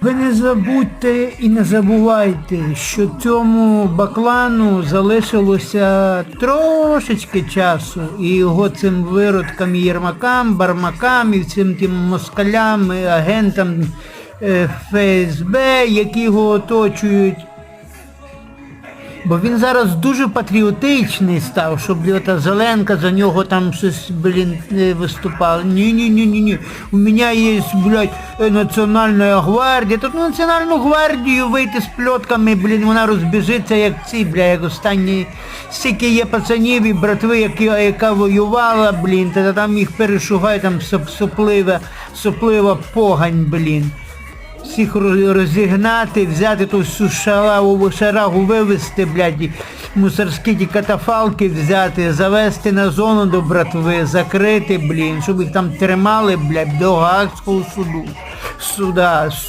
Ви не забудьте і не забувайте, що цьому баклану залишилося трошечки часу, і його цим виродкам, єрмакам, бармакам, і всім тим москалям, агентам е, ФСБ, які його оточують. Бо він зараз дуже патріотичний став, щоб ота Зеленка за нього там щось, блін, виступала. Ні-ні-ні-ні-ні. У мене є, блядь, Національна гвардія. Тут Національну гвардію вийти з пльотками, блін, вона розбіжиться, як ці, бля, як останні. Стільки є пацанів і братви, які, яка воювала, блін, та там їх перешугає, там соп, соплива, соплива погань, блін всіх розігнати, взяти ту всю шалаву, шарагу вивезти, блядь, і мусорські ті катафалки взяти, завести на зону до братви, закрити, блін, щоб їх там тримали, блядь, до Гаагського суду. Суда,